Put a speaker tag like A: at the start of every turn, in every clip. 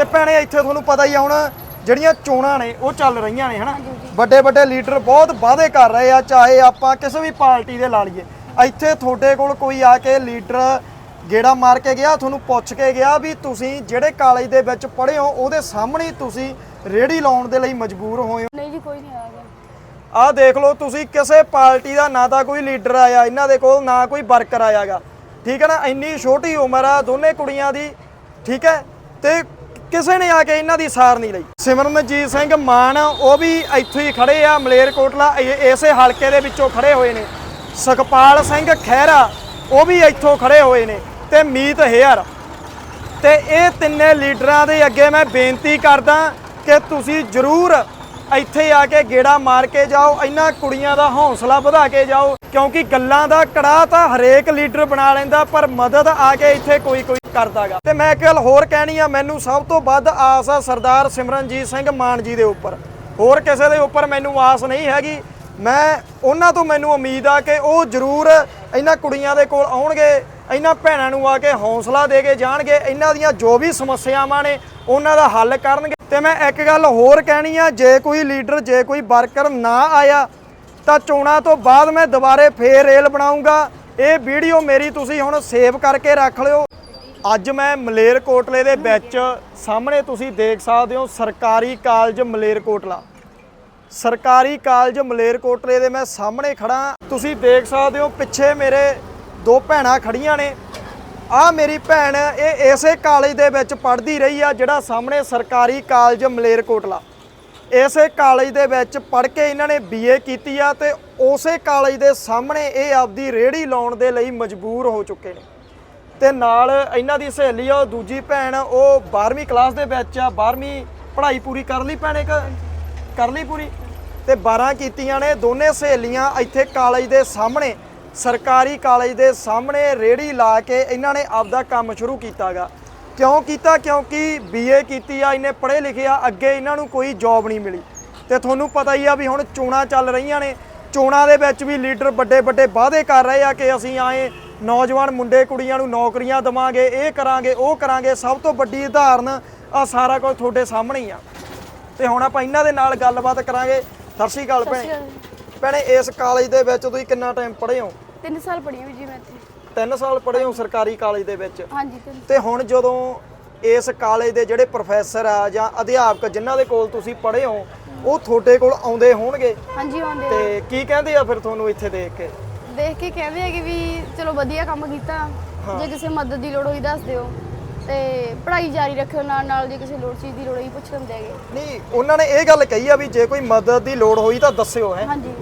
A: ਤੇ ਭੈਣੇ ਇੱਥੇ ਤੁਹਾਨੂੰ ਪਤਾ ਹੀ ਆ ਹੁਣ ਜਿਹੜੀਆਂ ਚੋਣਾਂ ਨੇ ਉਹ ਚੱਲ ਰਹੀਆਂ ਨੇ ਹਨਾ? ਵੱਡੇ ਵੱਡੇ ਲੀਡਰ ਬਹੁਤ ਵਾਅਦੇ ਕਰ ਰਹੇ ਆ ਚਾਹੇ ਆਪਾਂ ਕਿਸੇ ਵੀ ਪਾਰਟੀ ਦੇ ਲਾ ਲਈਏ। ਇੱਥੇ ਤੁਹਾਡੇ ਕੋਲ ਕੋਈ ਆ ਕੇ ਲੀਡਰ ਗੇੜਾ ਮਾਰ ਕੇ ਗਿਆ ਤੁਹਾਨੂੰ ਪੁੱਛ ਕੇ ਗਿਆ ਵੀ ਤੁਸੀਂ ਜਿਹੜੇ ਕਾਲਜ ਦੇ ਵਿੱਚ ਪੜ੍ਹੇ ਹੋ ਉਹਦੇ ਸਾਹਮਣੇ ਤੁਸੀਂ ਰੇੜੀ ਲਾਉਣ ਦੇ ਲਈ ਮਜਬੂਰ ਹੋਏ ਹੋ।
B: ਨਹੀਂ ਜੀ ਕੋਈ ਨਹੀਂ ਆਇਆ
A: ਆਹ ਦੇਖ ਲਓ ਤੁਸੀਂ ਕਿਸੇ ਪਾਰਟੀ ਦਾ ਨਾ ਤਾਂ ਕੋਈ ਲੀਡਰ ਆਇਆ ਇਹਨਾਂ ਦੇ ਕੋਲ ਨਾ ਕੋਈ ਵਰਕਰ ਆਇਆਗਾ। ਠੀਕ ਹੈ ਨਾ? ਇੰਨੀ ਛੋਟੀ ਉਮਰ ਆ ਦੋਨੇ ਕੁੜੀਆਂ ਦੀ ਠੀਕ ਹੈ? ਤੇ ਕਿਸੇ ਨੇ ਆ ਕੇ ਇਹਨਾਂ ਦੀ ਸਾਰ ਨਹੀਂ ਲਈ। ਸਿਮਰਨਜੀਤ ਸਿੰਘ ਮਾਨ, ਉਹ ਵੀ ਇੱਥੇ ਹੀ ਖੜੇ ਆ, ਮਲੇਰਕੋਟਲਾ ਇਸੇ ਹਲਕੇ ਦੇ ਵਿੱਚੋਂ ਖੜੇ ਹੋਏ ਨੇ। ਸੁਖਪਾਲ ਸਿੰਘ ਖਹਿਰਾ, ਉਹ ਵੀ ਇੱਥੋਂ ਖੜੇ ਹੋਏ ਨੇ ਤੇ ਮੀਤ ਹੇਅਰ। ਤੇ ਇਹ ਤਿੰਨੇ ਲੀਡਰਾਂ ਦੇ ਅੱਗੇ ਮੈਂ ਬੇਨਤੀ ਕਰਦਾ ਕਿ ਤੁਸੀਂ ਜ਼ਰੂਰ ਇੱਥੇ ਆ ਕੇ ਗੇੜਾ ਮਾਰ ਕੇ ਜਾਓ, ਇਹਨਾਂ ਕੁੜੀਆਂ ਦਾ ਹੌਸਲਾ ਵਧਾ ਕੇ ਜਾਓ, ਕਿਉਂਕਿ ਗੱਲਾਂ ਦਾ ਕੜਾ ਤਾਂ ਹਰੇਕ ਲੀਡਰ ਬਣਾ ਲੈਂਦਾ, ਪਰ ਮਦਦ ਆ ਕੇ ਇੱਥੇ ਕੋਈ ਕੋਈ ਕਰਦਾਗਾ। ਤੇ ਮੈਂ ਇੱਕ ਗੱਲ ਹੋਰ ਕਹਿਣੀ ਆ, ਮੈਨੂੰ ਸਭ ਤੋਂ ਵੱਧ ਆਸ ਆ ਸਰਦਾਰ ਸਿਮਰਨਜੀਤ ਸਿੰਘ ਮਾਨ ਜੀ ਦੇ ਉੱਪਰ। ਹੋਰ ਕਿਸੇ ਦੇ ਉੱਪਰ ਮੈਨੂੰ ਆਸ ਨਹੀਂ ਹੈਗੀ। ਮੈਂ, ਉਹਨਾਂ ਤੋਂ ਮੈਨੂੰ ਉਮੀਦ ਆ ਕਿ ਉਹ ਜ਼ਰੂਰ ਇਹਨਾਂ ਕੁੜੀਆਂ ਦੇ ਕੋਲ ਆਉਣਗੇ, ਇਹਨਾਂ ਭੈਣਾਂ ਨੂੰ ਆ ਕੇ ਹੌਸਲਾ ਦੇ ਕੇ ਜਾਣਗੇ, ਇਹਨਾਂ ਦੀਆਂ ਜੋ ਵੀ ਸਮੱਸਿਆਵਾਂ ਨੇ, ਉਹਨਾਂ ਦਾ ਹੱਲ ਕਰਨਗੇ। ਤੇ ਮੈਂ ਇੱਕ ਗੱਲ ਹੋਰ ਕਹਿਣੀ ਆ, ਜੇ ਕੋਈ ਲੀਡਰ, ਜੇ ਕੋਈ ਵਰਕਰ ਨਾ ਆਇਆ, ਤਾਂ ਚੋਣਾਂ ਤੋਂ ਬਾਅਦ ਮੈਂ ਦੁਬਾਰੇ ਫੇਰ ਰੇਲ ਬਣਾਉਂਗਾ ਇਹ ਵੀਡੀਓ ਮੇਰੀ ਤੁਸੀਂ ਹੁਣ ਸੇਵ ਕਰਕੇ ਰੱਖ ਲਿਓ। ਅੱਜ ਮੈਂ ਮਲੇਰਕੋਟਲੇ ਦੇ ਵਿੱਚ ਸਾਹਮਣੇ ਤੁਸੀਂ ਦੇਖ ਸਕਦੇ ਹੋ ਸਰਕਾਰੀ ਕਾਲਜ ਮਲੇਰਕੋਟਲਾ। ਸਰਕਾਰੀ ਕਾਲਜ ਮਲੇਰਕੋਟਲੇ ਦੇ ਮੈਂ ਸਾਹਮਣੇ ਖੜਾ ਤੁਸੀਂ ਦੇਖ ਸਕਦੇ ਹੋ ਪਿੱਛੇ ਮੇਰੇ ਦੋ ਭੈਣਾਂ ਖੜੀਆਂ ਨੇ। ਆ ਮੇਰੀ ਭੈਣ ਇਹ ਇਸੇ ਕਾਲਜ ਦੇ ਵਿੱਚ ਪੜ੍ਹਦੀ ਰਹੀ ਆ ਜਿਹੜਾ ਸਾਹਮਣੇ ਸਰਕਾਰੀ ਕਾਲਜ ਮਲੇਰਕੋਟਲਾ। ਇਸੇ ਕਾਲਜ ਦੇ ਵਿੱਚ ਪੜ੍ਹ ਕੇ ਇਹਨਾਂ ਨੇ ਬੀਏ ਕੀਤੀ ਆ ਤੇ ਉਸੇ ਕਾਲਜ ਦੇ ਸਾਹਮਣੇ ਇਹ ਆਪਦੀ ਰੇੜੀ ਲਾਉਣ ਦੇ ਲਈ ਮਜਬੂਰ ਹੋ ਚੁੱਕੇ ਨੇ। ਤੇ ਨਾਲ ਇਹਨਾਂ ਦੀ ਸਹੇਲੀ ਆ, ਉਹ ਦੂਜੀ ਭੈਣ, ਉਹ 12ਵੀਂ ਕਲਾਸ ਦੇ ਵਿੱਚ ਆ 12ਵੀਂ ਪੜ੍ਹਾਈ ਪੂਰੀ ਕਰ ਲਈ ਭੈਣੇ ਕ ਕਰ ਲਈ ਪੂਰੀ। ਤੇ 12 ਕੀਤੀਆਂ ਨੇ, ਦੋਨੇ ਸਹੇਲੀਆਂ ਇੱਥੇ ਕਾਲਜ ਦੇ ਸਾਹਮਣੇ, ਸਰਕਾਰੀ ਕਾਲਜ ਦੇ ਸਾਹਮਣੇ ਰੇੜੀ ਲਾ ਕੇ ਇਹਨਾਂ ਨੇ ਆਪਦਾ ਕੰਮ ਸ਼ੁਰੂ ਕੀਤਾਗਾ। ਕਿਉਂ ਕੀਤਾ? ਕਿਉਂਕਿ ਬੀਏ ਕੀਤੀ ਆ, ਇਹਨੇ ਪੜ੍ਹੇ ਲਿਖੇ ਆ, ਅੱਗੇ ਇਹਨਾਂ ਨੂੰ ਕੋਈ ਜੌਬ ਨਹੀਂ ਮਿਲੀ। ਤੇ ਤੁਹਾਨੂੰ ਪਤਾ ਹੀ ਆ ਵੀ ਹੁਣ ਚੋਣਾਂ ਚੱਲ ਰਹੀਆਂ ਨੇ ਚੋਣਾਂ ਦੇ ਵਿੱਚ ਵੀ ਲੀਡਰ ਵੱਡੇ ਵੱਡੇ ਵਾਅਦੇ ਕਰ ਰਹੇ ਆ ਕਿ ਅਸੀਂ ਆਏ ਨੌਜਵਾਨ ਮੁੰਡੇ ਕੁੜੀਆਂ ਨੂੰ ਨੌਕਰੀਆਂ ਦਵਾਂਗੇ ਇਹ ਕਰਾਂਗੇ ਉਹ ਕਰਾਂਗੇ ਸਭ ਤੋਂ ਵੱਡੀ ਉਦਾਹਰਨ ਆ ਸਾਰਾ ਕੁਝ ਤੁਹਾਡੇ ਸਾਹਮਣੇ ਹੀ ਆ। ਤੇ ਹੁਣ ਆਪਾਂ ਇਹਨਾਂ ਦੇ ਨਾਲ ਗੱਲਬਾਤ ਕਰਾਂਗੇ। ਸਤਿ ਸ਼੍ਰੀ ਅਕਾਲ ਭੈਣੇ। ਭੈਣੇ ਇਸ ਕਾਲਜ ਦੇ ਵਿੱਚ ਤੁਸੀਂ ਕਿੰਨਾ ਟਾਈਮ ਪੜ੍ਹੇ ਹੋ?
B: ਤਿੰਨ ਸਾਲ ਪੜ੍ਹੀ ਹੋਈ ਜੀ ਮੈਂ ਇੱਥੇ।
A: 3 ਸਾਲ ਪੜ੍ਹੇ ਹੋ ਸਰਕਾਰੀ ਕਾਲਜ ਦੇ ਵਿੱਚ?
B: ਹਾਂਜੀ ਤਿੰਨ
A: ਤੇ ਹੁਣ ਜਦੋਂ ਇਸ ਕਾਲਜ ਦੇ ਜਿਹੜੇ ਪ੍ਰੋਫੈਸਰ ਆ ਜਾਂ ਅਧਿਆਪਕ ਜਿਨ੍ਹਾਂ ਦੇ ਕੋਲ ਤੁਸੀਂ ਪੜ੍ਹੇ ਹੋ ਉਹ ਤੁਹਾਡੇ ਕੋਲ ਆਉਂਦੇ ਹੋਣਗੇ?
B: ਹਾਂਜੀ ਆਉਂਦੇ ਆ।
A: ਤੇ ਕੀ ਕਹਿੰਦੇ ਆ ਫਿਰ ਤੁਹਾਨੂੰ ਇੱਥੇ ਦੇਖ ਕੇ?
B: ਦੇਖ ਕੇ ਕਹਿੰਦੇ ਆ ਕਿ ਵੀ ਚਲੋ ਵਧੀਆ ਕੰਮ ਕੀਤਾ। ਜੇ ਕਿਸੇ ਮਦਦ ਦੀ ਲੋੜ ਹੋਈ ਦੱਸ ਦਿਓ। ਤੇ ਪੜ੍ਹਾਈ ਜਾਰੀ ਰੱਖਿਓ ਨਾਲ ਨਾਲ ਜੇ ਕਿਸੇ ਲੋੜ ਚੀਜ਼ ਦੀ ਲੋੜ ਹੋਈ ਪੁੱਛ ਲੈਂਦੇ ਹੈਗੇ।
A: ਨਹੀਂ ਉਹਨਾਂ ਨੇ ਇਹ ਗੱਲ ਕਹੀ ਆ ਵੀ ਜੇ ਕੋਈ ਮਦਦ ਦੀ ਲੋੜ ਹੋਈ ਤਾਂ ਦੱਸਿਓ ਹੈ।
B: ਹਾਂਜੀ।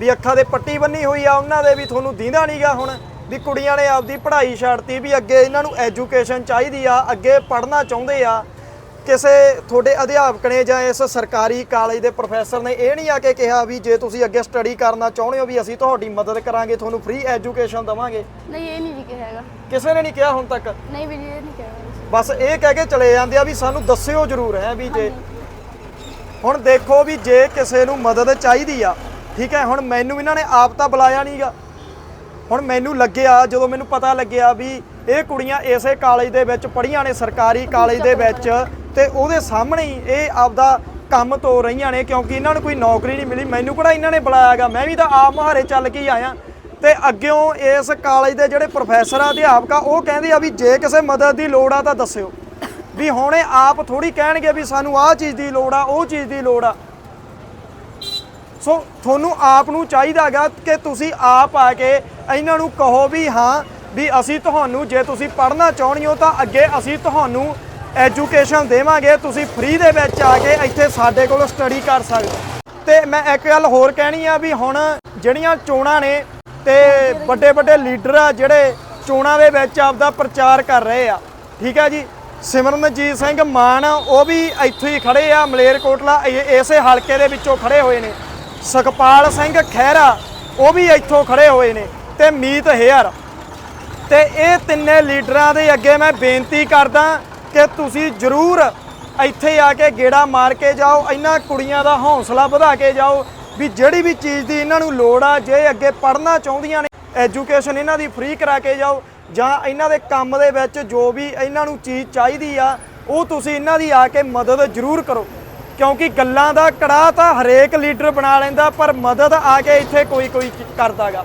A: ਵੀ ਅੱਖਾਂ ਦੇ ਪੱਟੀ ਬੰਨੀ ਹੋਈ ਆ ਉਹਨਾਂ ਦੇ ਵੀ ਤੁਹਾਨੂੰ ਦੀਂਦਾ ਨਹੀਂਗਾ ਹੁਣ। ਵੀ ਕੁੜੀਆਂ ਨੇ ਆਪਦੀ ਪੜ੍ਹਾਈ ਛੱਡਤੀ ਵੀ ਅੱਗੇ ਇਹਨਾਂ ਨੂੰ ਐਜੂਕੇਸ਼ਨ ਚਾਹੀਦੀ ਆ ਅੱਗੇ ਪੜ੍ਹਨਾ ਚਾਹੁੰਦੇ ਆ। ਕਿਸੇ ਤੁਹਾਡੇ ਅਧਿਆਪਕ ਨੇ ਜਾਂ ਇਸ ਸਰਕਾਰੀ ਕਾਲਜ ਦੇ ਪ੍ਰੋਫੈਸਰ ਨੇ ਇਹ ਨਹੀਂ ਆ ਕੇ ਕਿਹਾ ਵੀ ਜੇ ਤੁਸੀਂ ਅੱਗੇ ਸਟੱਡੀ ਕਰਨਾ ਚਾਹੁੰਦੇ ਹੋ ਵੀ ਅਸੀਂ ਤੁਹਾਡੀ ਮਦਦ ਕਰਾਂਗੇ ਤੁਹਾਨੂੰ ਫ੍ਰੀ ਐਜੂਕੇਸ਼ਨ ਦਵਾਂਗੇ।
B: ਨਹੀਂ ਇਹ ਨਹੀਂ ਜੀ ਕਿਹਾ ਹੈਗਾ।
A: ਕਿਸੇ ਨੇ ਨਹੀਂ ਕਿਹਾ ਹੁਣ ਤੱਕ?
B: ਨਹੀਂ ਵੀ ਜੀ ਇਹ ਨਹੀਂ ਕਿਹਾ ਹੈਗਾ।
A: ਬਸ ਇਹ ਕਹਿ ਕੇ ਚਲੇ ਜਾਂਦੇ ਆ ਵੀ ਸਾਨੂੰ ਦੱਸਿਓ ਜ਼ਰੂਰ ਹੈ ਵੀ ਜੇ ਹੁਣ ਦੇਖੋ ਵੀ ਜੇ ਕਿਸੇ ਨੂੰ ਮਦਦ ਚਾਹੀਦੀ ਆ ਠੀਕ ਹੈ ਹੁਣ ਮੈਨੂੰ ਇਹਨਾਂ ਨੇ ਆਪ ਤਾਂ ਬੁਲਾਇਆ ਨਹੀਂਗਾ ਹੁਣ ਮੈਨੂੰ ਲੱਗਿਆ ਜਦੋਂ ਮੈਨੂੰ ਪਤਾ ਲੱਗਿਆ ਵੀ ਇਹ ਕੁੜੀਆਂ ਇਸੇ ਕਾਲਜ ਦੇ ਵਿੱਚ ਪੜ੍ਹੀਆਂ ਨੇ ਸਰਕਾਰੀ ਕਾਲਜ ਦੇ ਵਿੱਚ ਤੇ ਉਹਦੇ ਸਾਹਮਣੇ ਹੀ ਇਹ ਆਪਦਾ ਕੰਮ ਤੋਰ ਰਹੀਆਂ ਨੇ, ਕਿਉਂਕਿ ਇਹਨਾਂ ਨੂੰ ਕੋਈ ਨੌਕਰੀ ਨਹੀਂ ਮਿਲੀ। ਮੈਨੂੰ ਕਿਹੜਾ ਇਹਨਾਂ ਨੇ ਬੁਲਾਇਆਗਾ? ਮੈਂ ਵੀ ਤਾਂ ਆਪ ਮੁਹਾਰੇ ਚੱਲ ਕੇ ਹੀ ਆਇਆ। ਤੇ ਅੱਗਿਓਂ ਇਸ ਕਾਲਜ ਦੇ ਜਿਹੜੇ ਪ੍ਰੋਫੈਸਰ ਆ, ਅਧਿਆਪਕ ਆ, ਉਹ ਕਹਿੰਦੇ ਆ ਵੀ ਜੇ ਕਿਸੇ ਮਦਦ ਦੀ ਲੋੜ ਆ ਤਾਂ ਦੱਸਿਓ। ਵੀ ਹੁਣ ਇਹ ਆਪ ਥੋੜੀ ਕਹਿਣਗੇ ਵੀ ਸਾਨੂੰ ਆਹ ਚੀਜ਼ ਦੀ ਲੋੜ ਆ, ਉਹ ਚੀਜ਼ ਦੀ ਲੋੜ ਆ। ਸੋ ਤੁਹਾਨੂੰ ਆਪ ਨੂੰ ਚਾਹੀਦਾਗਾ ਕਿ ਤੁਸੀਂ ਆਪ ਆ ਕੇ ਇਹਨਾਂ ਨੂੰ ਕਹੋ ਵੀ ਹਾਂ, ਵੀ ਅਸੀਂ ਤੁਹਾਨੂੰ ਜੇ ਤੁਸੀਂ ਪੜ੍ਹਨਾ ਚਾਹੁੰਦੇ ਹੋ ਤਾਂ ਅੱਗੇ ਅਸੀਂ ਤੁਹਾਨੂੰ ਐਜੂਕੇਸ਼ਨ ਦੇਵਾਂਗੇ, ਤੁਸੀਂ ਫ੍ਰੀ ਦੇ ਵਿੱਚ ਆ ਕੇ ਇੱਥੇ ਸਾਡੇ ਕੋਲ ਸਟੱਡੀ ਕਰ ਸਕਦੇ ਹੋ। ਤੇ ਮੈਂ ਇੱਕ ਗੱਲ ਹੋਰ ਕਹਿਣੀ ਆ ਵੀ ਹੁਣ ਜਿਹੜੀਆਂ ਚੋਣਾਂ ਨੇ ਤੇ ਵੱਡੇ ਵੱਡੇ ਲੀਡਰ ਆ ਜਿਹੜੇ ਚੋਣਾਂ ਦੇ ਵਿੱਚ ਆਪਦਾ ਪ੍ਰਚਾਰ ਕਰ ਰਹੇ ਆ, ਠੀਕ ਆ ਜੀ? ਸਿਮਰਨਜੀਤ ਸਿੰਘ ਮਾਨ, ਉਹ ਵੀ ਇੱਥੇ ਹੀ ਖੜੇ ਆ, ਮਲੇਰਕੋਟਲਾ ਇਸੇ ਹਲਕੇ ਦੇ ਵਿੱਚੋਂ ਖੜੇ ਹੋਏ ਨੇ। ਸੁਖਪਾਲ ਸਿੰਘ ਖਹਿਰਾ, ਉਹ ਵੀ ਇੱਥੋਂ ਖੜੇ ਹੋਏ ਨੇ ਤੇ ਮੀਤ ਹੇਅਰ। ਤੇ ਇਹ ਤਿੰਨੇ ਲੀਡਰਾਂ ਦੇ ਅੱਗੇ ਮੈਂ ਬੇਨਤੀ ਕਰਦਾ ਕਿ ਤੁਸੀਂ ਜ਼ਰੂਰ ਇੱਥੇ ਆ ਕੇ ਗੇੜਾ ਮਾਰ ਕੇ ਜਾਓ, ਇਹਨਾਂ ਕੁੜੀਆਂ ਦਾ ਹੌਸਲਾ ਵਧਾ ਕੇ ਜਾਓ ਵੀ ਜਿਹੜੀ ਵੀ ਚੀਜ਼ ਦੀ ਇਹਨਾਂ ਨੂੰ ਲੋੜ ਆ, ਜੇ ਅੱਗੇ ਪੜ੍ਹਨਾ ਚਾਹੁੰਦੀਆਂ ਨੇ, ਐਜੂਕੇਸ਼ਨ ਇਹਨਾਂ ਦੀ ਫ੍ਰੀ ਕਰਾ ਕੇ ਜਾਓ ਜਾਂ ਇਹਨਾਂ ਦੇ ਕੰਮ ਦੇ ਵਿੱਚ ਜੋ ਵੀ ਇਹਨਾਂ ਨੂੰ ਚੀਜ਼ ਚਾਹੀਦੀ ਆ, ਉਹ ਤੁਸੀਂ ਇਹਨਾਂ ਦੀ ਆ ਕੇ ਮਦਦ ਜ਼ਰੂਰ ਕਰੋ। ਕਿਉਂਕਿ ਗੱਲਾਂ ਦਾ ਕੜਾ ਤਾਂ ਹਰੇਕ ਲੀਡਰ ਬਣਾ ਲੈਂਦਾ, ਪਰ ਮਦਦ ਆ ਕੇ ਇੱਥੇ ਕੋਈ ਕੋਈ ਚ- ਕਰਦਾਗਾ।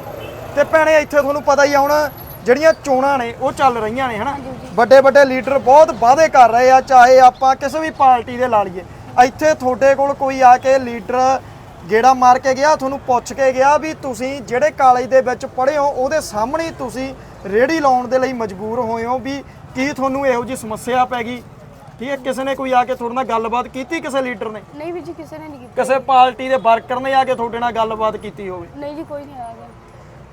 A: ਤੇ ਭੈਣੇ, ਇੱਥੇ ਤੁਹਾਨੂੰ ਪਤਾ ਹੀ ਆ ਹੁਣ ਜਿਹੜੀਆਂ ਚੋਣਾਂ ਨੇ, ਉਹ ਚੱਲ ਰਹੀਆਂ ਨੇ, ਹਨਾ? ਵੱਡੇ ਵੱਡੇ ਲੀਡਰ ਬਹੁਤ ਵਾਅਦੇ ਕਰ ਰਹੇ ਆ ਚਾਹੇ ਆਪਾਂ ਕਿਸੇ ਵੀ ਪਾਰਟੀ ਦੇ ਲਾ ਲਈਏ। ਇੱਥੇ ਤੁਹਾਡੇ ਕੋਲ ਕੋਈ ਆ ਕੇ ਲੀਡਰ ਗੇੜਾ ਮਾਰ ਕੇ ਗਿਆ ਤੁਹਾਨੂੰ ਪੁੱਛ ਕੇ ਗਿਆ ਵੀ ਤੁਸੀਂ ਜਿਹੜੇ ਕਾਲਜ ਦੇ ਵਿੱਚ ਪੜ੍ਹੇ ਹੋ ਉਹਦੇ ਸਾਹਮਣੇ ਤੁਸੀਂ ਰੇੜੀ ਲਾਉਣ ਦੇ ਲਈ ਮਜਬੂਰ ਹੋਏ ਹੋ ਵੀ ਕੀ ਤੁਹਾਨੂੰ ਇਹੋ ਜੀ ਸਮੱਸਿਆ ਪੈ ਗਈ? ਠੀਕ ਹੈ ਕਿਸੇ ਨੇ ਕੋਈ ਆ ਕੇ ਤੁਹਾਡੇ ਨਾਲ ਗੱਲਬਾਤ ਕੀਤੀ ਕਿਸੇ ਲੀਡਰ ਨੇ?
B: ਨਹੀਂ ਵੀ ਜੀ ਕਿਸੇ ਨੇ ਨਹੀਂ ਕੀਤਾ।
A: ਕਿਸੇ ਪਾਰਟੀ ਦੇ ਵਰਕਰ ਨੇ ਆ ਕੇ ਤੁਹਾਡੇ ਨਾਲ ਗੱਲਬਾਤ ਕੀਤੀ ਹੋਵੇ।
B: ਨਹੀਂ ਜੀ ਕੋਈ ਨਹੀਂ ਆਇਆ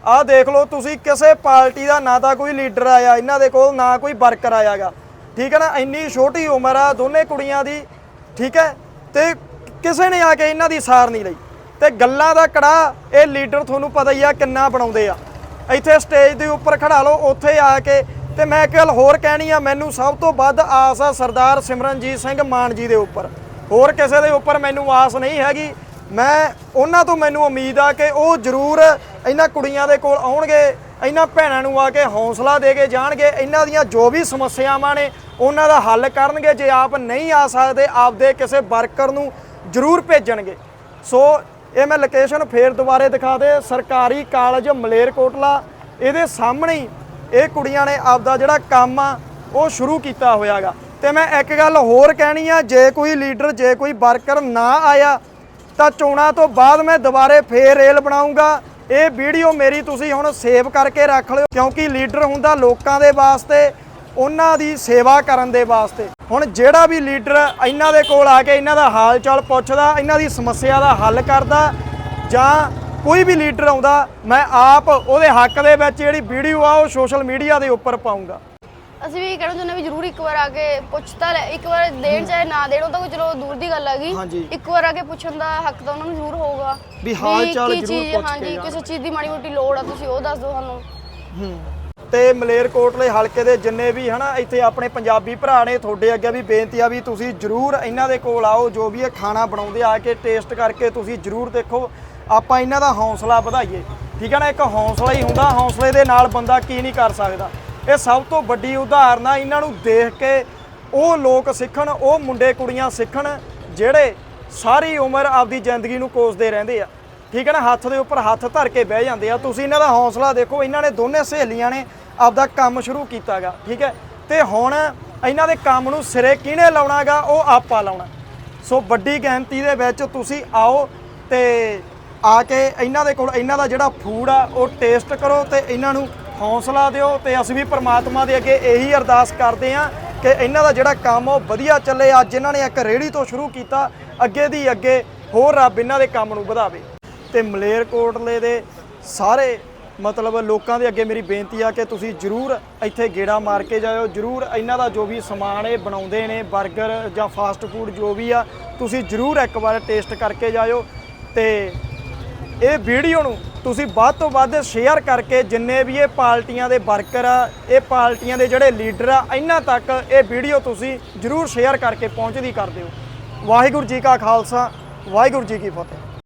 A: ਆਹ ਦੇਖ ਲਓ, ਤੁਸੀਂ ਕਿਸੇ ਪਾਰਟੀ ਦਾ ਨਾ ਤਾਂ ਕੋਈ ਲੀਡਰ ਆਇਆ, ਇਹਨਾਂ ਦੇ ਕੋਲ ਨਾ ਕੋਈ ਵਰਕਰ ਆਇਆਗਾ ਠੀਕ ਹੈ ਨਾ? ਇੰਨੀ ਛੋਟੀ ਉਮਰ ਆ, ਦੋਨੇ ਕੁੜੀਆਂ ਦੀ, ਠੀਕ ਹੈ? ਤੇ ਕਿਸੇ ਨੇ ਆ ਕੇ ਇਹਨਾਂ ਦੀ ਸਾਰ ਨਹੀਂ ਲਈ। ਤੇ ਗੱਲਾਂ ਦਾ ਕੜਾ, ਇਹ ਲੀਡਰ ਤੁਹਾਨੂੰ ਪਤਾ ਹੀ ਆ ਕਿੰਨਾ ਬਣਾਉਂਦੇ ਆ। ਇੱਥੇ ਸਟੇਜ ਦੇ ਉੱਪਰ ਖੜਾ ਲਓ, ਉੱਥੇ ਆ ਕੇ, ਤੇ ਮੈਂ ਇੱਕ ਗੱਲ ਹੋਰ ਕਹਿਣੀ ਆ, ਮੈਨੂੰ ਸਭ ਤੋਂ ਵੱਧ ਆਸ ਆ ਸਰਦਾਰ ਸਿਮਰਨਜੀਤ ਸਿੰਘ ਮਾਨ ਜੀ ਦੇ ਉੱਪਰ। ਹੋਰ ਕਿਸੇ ਦੇ ਉੱਪਰ ਮੈਨੂੰ ਆਸ ਨਹੀਂ ਹੈਗੀ। ਮੈਂ, ਉਹਨਾਂ ਤੋਂ ਮੈਨੂੰ ਉਮੀਦ ਆ ਕਿ ਉਹ ਜ਼ਰੂਰ ਇਹਨਾਂ ਕੁੜੀਆਂ ਦੇ ਕੋਲ ਆਉਣਗੇ, ਇਹਨਾਂ ਭੈਣਾਂ ਨੂੰ ਆ ਕੇ ਹੌਸਲਾ ਦੇ ਕੇ ਜਾਣਗੇ, ਇਹਨਾਂ ਦੀਆਂ ਜੋ ਵੀ ਸਮੱਸਿਆਵਾਂ ਨੇ, ਉਹਨਾਂ ਦਾ ਹੱਲ ਕਰਨਗੇ, ਜੇ ਆਪ ਨਹੀਂ ਆ ਸਕਦੇ, ਆਪਦੇ ਕਿਸੇ ਵਰਕਰ ਨੂੰ ਜ਼ਰੂਰ ਭੇਜਣਗੇ। ਸੋ, ਇਹ ਮੈਂ ਲੋਕੇਸ਼ਨ ਫੇਰ ਦੁਬਾਰੇ ਦਿਖਾ ਦੇ, ਸਰਕਾਰੀ ਕਾਲਜ ਮਲੇਰਕੋਟਲਾ, ਇਹਦੇ ਸਾਹਮਣੇ ਹੀ ਇਹ ਕੁੜੀਆਂ ਨੇ ਆਪਦਾ ਜਿਹੜਾ ਕੰਮ ਆ, ਉਹ ਸ਼ੁਰੂ ਕੀਤਾ ਹੋਇਆਗਾ। ਤੇ ਮੈਂ ਇੱਕ ਗੱਲ ਹੋਰ ਕਹਿਣੀ ਆ, ਜੇ ਕੋਈ ਲੀਡਰ, ਜੇ ਕੋਈ ਵਰਕਰ ਨਾ ਆਇਆ ਤਾਂ ਚੋਣਾਂ ਤੋਂ ਬਾਅਦ ਮੈਂ ਦੁਬਾਰੇ ਫੇਰ ਰੇਲ ਬਣਾਉਂਗਾ। ਇਹ ਵੀਡੀਓ ਮੇਰੀ ਤੁਸੀਂ ਹੁਣ ਸੇਵ ਕਰਕੇ ਰੱਖ ਲਿਓ, ਕਿਉਂਕਿ ਲੀਡਰ ਹੁੰਦਾ ਲੋਕਾਂ ਦੇ ਵਾਸਤੇ, ਉਹਨਾਂ ਦੀ ਸੇਵਾ ਕਰਨ ਦੇ ਵਾਸਤੇ। ਹੁਣ ਜਿਹੜਾ ਵੀ ਲੀਡਰ ਇਹਨਾਂ ਦੇ ਕੋਲ ਆ ਕੇ ਇਹਨਾਂ ਦਾ ਹਾਲ ਚਾਲ ਪੁੱਛਦਾ, ਇਹਨਾਂ ਦੀ ਸਮੱਸਿਆ ਦਾ ਹੱਲ ਕਰਦਾ, ਜਾਂ ਕੋਈ ਵੀ ਲੀਡਰ ਆਉਂਦਾ, ਮੈਂ ਆਪ ਉਹਦੇ ਹੱਕ ਦੇ ਵਿੱਚ ਜਿਹੜੀ ਵੀਡੀਓ ਆ ਉਹ ਸੋਸ਼ਲ ਮੀਡੀਆ ਦੇ ਉੱਪਰ ਪਾਉਂਗਾ।
B: ਅਸੀਂ ਵੀ ਕਹਿਣਾ ਚਾਹੁੰਦੇ ਵੀ ਜ਼ਰੂਰ ਇੱਕ ਵਾਰ ਆ ਕੇ ਪੁੱਛਤਾ ਲੈ ਇੱਕ ਵਾਰ ਦੇਣ ਚਾਹੇ ਨਾ ਦੇਣ ਉਹ ਤਾਂ ਕੋਈ ਚਲੋ ਦੂਰ ਦੀ ਗੱਲ ਹੈਗੀ
A: ਹਾਂਜੀ।
B: ਇੱਕ ਵਾਰ ਆ ਕੇ ਪੁੱਛਣ ਦਾ ਹੱਕ ਤਾਂ ਉਹਨਾਂ ਨੂੰ ਜ਼ਰੂਰ ਹੋਊਗਾ।
A: ਵੀ ਹਾਲ ਚਾਲ
B: ਕੀ
A: ਜ਼ਰੂਰ
B: ਚੀਜ਼-
A: ਪੁੱਛ ਕੇ
B: ਹਾਂਜੀ
A: ਜਾਣ।
B: ਕਿਸੇ ਚੀਜ਼ ਦੀ ਮਾੜੀ ਮੋਟੀ ਲੋੜ ਆ ਤੁਸੀਂ ਉਹ ਦੱਸ ਦਿਓ ਸਾਨੂੰ।
A: ਤੇ ਮਲੇਰਕੋਟਲੇ ਹਲਕੇ ਦੇ ਜਿੰਨੇ ਵੀ ਹਨਾ ਇੱਥੇ ਆਪਣੇ ਪੰਜਾਬੀ ਭਰਾ ਨੇ ਤੁਹਾਡੇ ਅੱਗੇ ਵੀ ਬੇਨਤੀ ਆ ਵੀ ਤੁਸੀਂ ਜਰੂਰ ਇਹਨਾਂ ਦੇ ਕੋਲ ਆਓ ਜੋ ਵੀ ਇਹ ਖਾਣਾ ਬਣਾਉਂਦੇ ਆ ਕੇ ਟੇਸਟ ਕਰਕੇ ਤੁਸੀਂ ਜਰੂਰ ਦੇਖੋ ਆਪਾਂ ਇਹਨਾਂ ਦਾ ਹੌਸਲਾ ਵਧਾਈਏ। ਠੀਕ ਹੈ ਨਾ ਇੱਕ ਹੌਸਲਾ ਹੀ ਹੁੰਦਾ ਹੌਸਲੇ ਦੇ ਨਾਲ ਬੰਦਾ ਕੀ ਨਹੀਂ ਕਰ ਸਕਦਾ। ਇਹ ਸਭ ਤੋਂ ਵੱਡੀ ਉਦਾਹਰਨ ਆ, ਇਹਨਾਂ ਨੂੰ ਦੇਖ ਕੇ ਉਹ ਲੋਕ ਸਿੱਖਣ, ਉਹ ਮੁੰਡੇ ਕੁੜੀਆਂ ਸਿੱਖਣ, ਜਿਹੜੇ ਸਾਰੀ ਉਮਰ ਆਪਦੀ ਜ਼ਿੰਦਗੀ ਨੂੰ ਕੋਸਦੇ ਰਹਿੰਦੇ ਆ। ਠੀਕ ਹੈ ਨਾ? ਹੱਥ ਦੇ ਉੱਪਰ ਹੱਥ ਧਰ ਕੇ ਬਹਿ ਜਾਂਦੇ ਆ। ਤੁਸੀਂ ਇਹਨਾਂ ਦਾ ਹੌਸਲਾ ਦੇਖੋ, ਇਹਨਾਂ ਨੇ ਦੋਨੇ ਸਹੇਲੀਆਂ ਨੇ ਆਪਦਾ ਕੰਮ ਸ਼ੁਰੂ ਕੀਤਾਗਾ। ਠੀਕ ਹੈ? ਤੇ ਹੁਣ ਇਹਨਾਂ ਦੇ ਕੰਮ ਨੂੰ ਸਿਰੇ ਕਿਹਨੇ ਲਾਉਣਾਗਾ? ਉਹ ਆਪਾਂ ਲਾਉਣਾ। ਸੋ ਵੱਡੀ ਗਿਣਤੀ ਦੇ ਵਿੱਚ ਤੁਸੀਂ ਆਓ ਤੇ ਆ ਕੇ ਇਹਨਾਂ ਦੇ ਕੋਲ, ਇਹਨਾਂ ਦਾ ਜਿਹੜਾ ਫੂਡ ਆ, ਉਹ ਟੇਸਟ ਕਰੋ ਤੇ ਇਹਨਾਂ ਨੂੰ ਹੌਸਲਾ ਦਿਓ ਤੇ ਅਸੀਂ ਵੀ ਪ੍ਰਮਾਤਮਾ ਦੇ ਅੱਗੇ ਇਹੀ ਅਰਦਾਸ ਕਰਦੇ ਆ ਕਿ ਇਹਨਾਂ ਦਾ ਜਿਹੜਾ ਕੰਮ ਉਹ ਵਧੀਆ ਚੱਲੇ। ਅੱਜ ਇਹਨਾਂ ਨੇ ਇੱਕ ਰੇੜੀ ਤੋਂ ਸ਼ੁਰੂ ਕੀਤਾ, ਅੱਗੇ ਦੀ ਅੱਗੇ ਹੋਰ ਰੱਬ ਇਹਨਾਂ ਦੇ ਕੰਮ ਨੂੰ ਵਧਾਵੇ। ਤੇ ਮਲੇਰਕੋਟਲੇ ਦੇ ਸਾਰੇ ਮਤਲਬ ਲੋਕਾਂ ਦੇ ਅੱਗੇ ਮੇਰੀ ਬੇਨਤੀ ਆ ਕਿ ਤੁਸੀਂ ਜਰੂਰ ਇੱਥੇ ਗੇੜਾ ਮਾਰ ਕੇ ਜਾਇਓ। ਜਰੂਰ ਇਹਨਾਂ ਦਾ ਜੋ ਵੀ ਸਮਾਨ ਇਹ ਬਣਾਉਂਦੇ ਨੇ 버ਗਰ ਜਾਂ ਫਾਸਟ ਫੂਡ ਜੋ ਵੀ ਆ, ਤੁਸੀਂ ਜਰੂਰ ਇੱਕ ਵਾਰ ਟੇਸਟ ਕਰਕੇ ਜਾਇਓ। ਤੇ ਇਹ ਵੀਡੀਓ ਨੂੰ ਤੁਸੀਂ ਵੱਧ ਤੋਂ ਵੱਧ ਸ਼ੇਅਰ ਕਰਕੇ ਜਿੰਨੇ ਵੀ ਇਹ ਪਾਰਟੀਆਂ ਦੇ ਵਰਕਰ ਆ, ਇਹ ਪਾਰਟੀਆਂ ਦੇ ਜਿਹੜੇ ਲੀਡਰ ਆ, ਇਹਨਾਂ ਤੱਕ ਇਹ ਵੀਡੀਓ ਤੁਸੀਂ ਜਰੂਰ ਸ਼ੇਅਰ ਕਰਕੇ ਪਹੁੰਚਦੀ ਕਰ ਦਿਓ। ਵਾਹਿਗੁਰੂ ਜੀ ਕਾ ਖਾਲਸਾ, ਵਾਹਿਗੁਰੂ ਜੀ ਕੀ ਫਤਿਹ।